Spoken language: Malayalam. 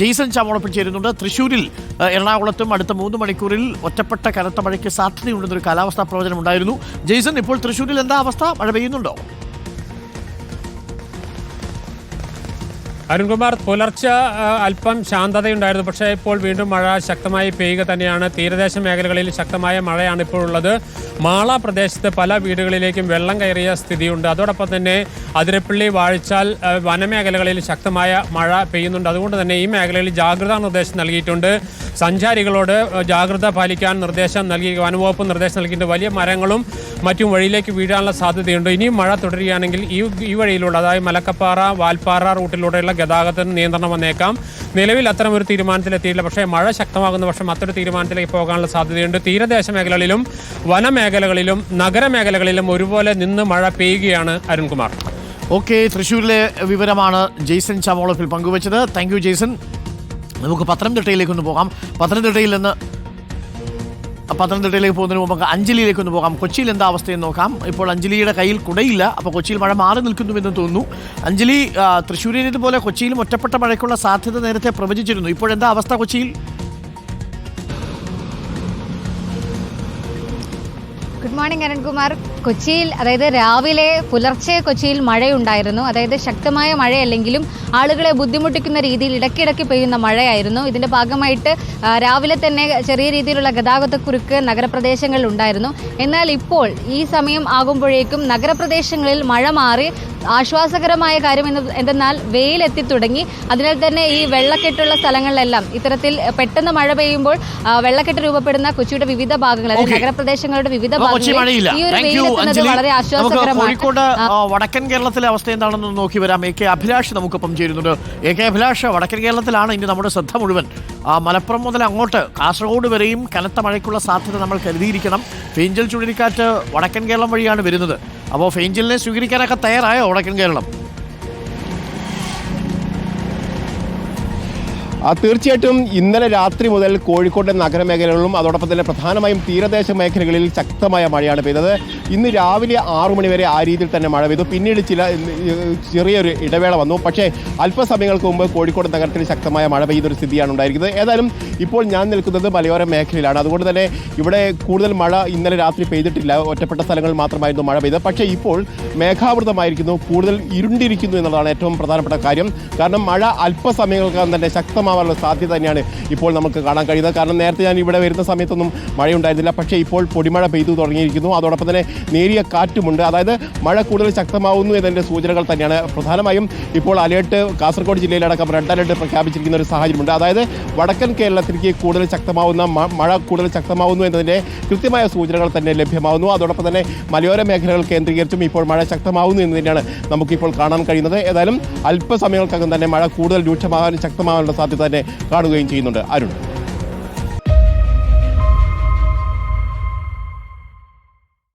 ജെയ്സൺ ചാവോളൊപ്പം ചേരുന്നുണ്ട്. തൃശ്ശൂരിൽ എറണാകുളത്തും അടുത്ത മൂന്ന് മണിക്കൂറിൽ ഒറ്റപ്പെട്ട കനത്ത മഴയ്ക്ക് സാധ്യതയുണ്ടെന്നൊരു കാലാവസ്ഥാ പ്രവചനം ഉണ്ടായിരുന്നു. ജെയ്സൺ ഇപ്പോൾ തൃശ്ശൂരിൽ എന്താ അവസ്ഥ? മഴ പെയ്യുന്നുണ്ടോ? അരുൺകുമാർ പുലർച്ചെ അല്പം ശാന്തതയുണ്ടായിരുന്നു. പക്ഷേ ഇപ്പോൾ വീണ്ടും മഴ ശക്തമായി പെയ്യുക തന്നെയാണ്. തീരദേശ മേഖലകളിൽ ശക്തമായ മഴയാണ് ഇപ്പോൾ ഉള്ളത്. മാള പ്രദേശത്ത് പല വീടുകളിലേക്കും വെള്ളം കയറിയ സ്ഥിതിയുണ്ട്. അതോടൊപ്പം തന്നെ അതിരപ്പള്ളി വാഴച്ചാൽ വനമേഖലകളിൽ ശക്തമായ മഴ പെയ്യുന്നുണ്ട്. അതുകൊണ്ട് തന്നെ ഈ മേഖലയിൽ ജാഗ്രതാ നിർദ്ദേശം നൽകിയിട്ടുണ്ട്. സഞ്ചാരികളോട് ജാഗ്രത പാലിക്കാൻ നിർദ്ദേശം നൽകി വനവകുപ്പ് നിർദ്ദേശം നൽകിയിട്ടുണ്ട്. വലിയ മരങ്ങളും മറ്റും വഴിയിലേക്ക് വീഴാനുള്ള സാധ്യതയുണ്ട്. ഇനിയും മഴ തുടരുകയാണെങ്കിൽ ഈ ഈ വഴിയിലൂടെ അതായത് മലക്കപ്പാറ വാൽപ്പാറ റൂട്ടിലൂടെയുള്ള ഗതാഗതത്തിന് നിയന്ത്രണം വന്നേക്കാം. നിലവിൽ അത്തരം ഒരു തീരുമാനത്തിലെത്തിയില്ല പക്ഷേ മഴ ശക്തമാകുന്ന പക്ഷം മറ്റൊരു തീരുമാനത്തിലേക്ക് പോകാനുള്ള സാധ്യതയുണ്ട്. തീരദേശ മേഖലകളിലും വനമേഖലകളിലും നഗരമേഖലകളിലും ഒരുപോലെ നിന്ന് മഴ പെയ്യുകയാണ് അരുൺകുമാർ. ഓക്കെ തൃശ്ശൂരിലെ വിവരമാണ് ജെയ്സൺ ചമോളഫിൽ പങ്കുവച്ചത്. Thank you Jaison. നമുക്ക് പത്തനംതിട്ടയിലേക്കൊന്ന് പോകാം. പത്തനംതിട്ടയിൽ നിന്ന് പത്തനംതിട്ടയിലേക്ക് പോകുന്നതിന് മുമ്പ് അഞ്ജലിയിലേക്ക് ഒന്ന് പോകാം. കൊച്ചിയിൽ എന്താ അവസ്ഥയെന്ന് നോക്കാം. ഇപ്പോൾ അഞ്ജലിയുടെ കയ്യിൽ കുടയില്ല. അപ്പോൾ കൊച്ചിയിൽ മഴ മാറി നിൽക്കുന്നുവെന്ന് തോന്നുന്നു. അഞ്ജലി തൃശ്ശൂരിനെ പോലെ കൊച്ചിയിലും ഒറ്റപ്പെട്ട മഴയ്ക്കുള്ള സാധ്യത നേരത്തെ പ്രവചിച്ചിരുന്നു. ഇപ്പോഴെന്താ അവസ്ഥ കൊച്ചിയിൽ? ഗുഡ് മോർണിംഗ് അരുൺകുമാർ കൊച്ചിയിൽ അതായത് രാവിലെ പുലർച്ചെ കൊച്ചിയിൽ മഴയുണ്ടായിരുന്നു. അതായത് ശക്തമായ മഴയല്ലെങ്കിലും ആളുകളെ ബുദ്ധിമുട്ടിക്കുന്ന രീതിയിൽ ഇടയ്ക്കിടയ്ക്ക് പെയ്യുന്ന മഴയായിരുന്നു. ഇതിന്റെ ഭാഗമായിട്ട് രാവിലെ തന്നെ ചെറിയ രീതിയിലുള്ള ഗതാഗതക്കുരുക്ക് നഗരപ്രദേശങ്ങളിൽ ഉണ്ടായിരുന്നു. എന്നാൽ ഇപ്പോൾ ഈ സമയം ആകുമ്പോഴേക്കും നഗരപ്രദേശങ്ങളിൽ മഴ മാറി. ആശ്വാസകരമായ കാര്യം എന്ന് എന്തെന്നാൽ വെയിലെത്തി തുടങ്ങി. അതിനാൽ തന്നെ ഈ വെള്ളക്കെട്ടുള്ള സ്ഥലങ്ങളിലെല്ലാം ഇത്തരത്തിൽ പെട്ടെന്ന് മഴ പെയ്യുമ്പോൾ വെള്ളക്കെട്ട് രൂപപ്പെടുന്ന കൊച്ചിയുടെ വിവിധ ഭാഗങ്ങൾ നഗരപ്രദേശങ്ങളുടെ വിവിധ കൊച്ചി മഴയില്ല. Thank you Anjali. നമുക്ക് കോഴിക്കോട് വടക്കൻ കേരളത്തിലെ അവസ്ഥ എന്താണെന്ന് നോക്കി വരാം. എ കെ അഭിലാഷ് നമുക്കൊപ്പം ചേരുന്നുണ്ട്. എ കെ അഭിലാഷ് വടക്കൻ കേരളത്തിലാണ് ഇനി നമ്മുടെ ശ്രദ്ധ മുഴുവൻ. മലപ്പുറം മുതൽ അങ്ങോട്ട് കാസർഗോഡ് വരെയും കനത്ത മഴയ്ക്കുള്ള സാധ്യത നമ്മൾ കരുതിയിരിക്കണം. ഫേഞ്ചൽ ചുഴലിക്കാറ്റ് വടക്കൻ കേരളം വഴിയാണ് വരുന്നത്. അപ്പോൾ ഫേഞ്ചലിനെ സ്വീകരിക്കാനൊക്കെ തയ്യാറായോ വടക്കൻ കേരളം? തീർച്ചയായിട്ടും ഇന്നലെ രാത്രി മുതൽ കോഴിക്കോട്ടെ നഗരമേഖലകളിലും അതോടൊപ്പം തന്നെ പ്രധാനമായും തീരദേശ മേഖലകളിൽ ശക്തമായ മഴയാണ് പെയ്തത്. ഇന്ന് രാവിലെ ആറു മണിവരെ ആ രീതിയിൽ തന്നെ മഴ പെയ്തു. പിന്നീട് ചില ചെറിയൊരു ഇടവേള വന്നു. പക്ഷേ അല്പസമയങ്ങൾക്ക് മുമ്പ് കോഴിക്കോട് നഗരത്തിൽ ശക്തമായ മഴ പെയ്തൊരു സ്ഥിതിയാണ് ഉണ്ടായിരിക്കുന്നത്. ഏതായാലും ഇപ്പോൾ ഞാൻ നിൽക്കുന്നത് മലയോര മേഖലയിലാണ്. അതുകൊണ്ട് തന്നെ ഇവിടെ കൂടുതൽ മഴ ഇന്നലെ രാത്രി പെയ്തിട്ടില്ല. ഒറ്റപ്പെട്ട സ്ഥലങ്ങളിൽ മാത്രമായിരുന്നു മഴ പെയ്തത്. പക്ഷേ ഇപ്പോൾ മേഘാവൃതമായിരിക്കുന്നു. കൂടുതൽ ഇരുണ്ടിരിക്കുന്നു എന്നുള്ളതാണ് ഏറ്റവും പ്രധാനപ്പെട്ട കാര്യം. കാരണം മഴ അല്പസമയങ്ങൾക്കകം തന്നെ ശക്തമാവാനുള്ള സാധ്യത തന്നെയാണ് ഇപ്പോൾ നമുക്ക് കാണാൻ കഴിയുന്നത്. കാരണം നേരത്തെ ഞാൻ ഇവിടെ വരുന്ന സമയത്തൊന്നും മഴയുണ്ടായിരുന്നില്ല. പക്ഷേ ഇപ്പോൾ പൊടിമഴ പെയ്തു തുടങ്ങിയിരിക്കുന്നു. അതോടൊപ്പം തന്നെ നേരിയ കാറ്റുമുണ്ട്. അതായത് മഴ കൂടുതൽ ശക്തമാവുന്നു എന്നതിന്റെ സൂചനകൾ തന്നെയാണ്. പ്രധാനമായും ഇപ്പോൾ അലേർട്ട് കാസർഗോഡ് ജില്ലയിലടക്കം റെഡ് അലേർട്ട് പ്രഖ്യാപിച്ചിരിക്കുന്ന ഒരു സാഹചര്യമുണ്ട്. അതായത് വടക്കൻ കേരളത്തിലേക്ക് കൂടുതൽ ശക്തമാവുന്ന മഴ കൂടുതൽ ശക്തമാവുന്നു എന്നതിന്റെ കൃത്യമായ സൂചനകൾ തന്നെ ലഭ്യമാവുന്നു. അതോടൊപ്പം തന്നെ മലയോര മേഖലകൾ കേന്ദ്രീകരിച്ചും ഇപ്പോൾ മഴ ശക്തമാവുന്നു എന്ന് തന്നെയാണ് നമുക്കിപ്പോൾ കാണാൻ കഴിയുന്നത്. ഏതായാലും അല്പസമയങ്ങൾക്കകം തന്നെ മഴ കൂടുതൽ രൂക്ഷമാകാനും ശക്തമാകാനുള്ള സാധ്യത തന്നെ കാണുകയും ചെയ്യുന്നുണ്ട് അരുൺ.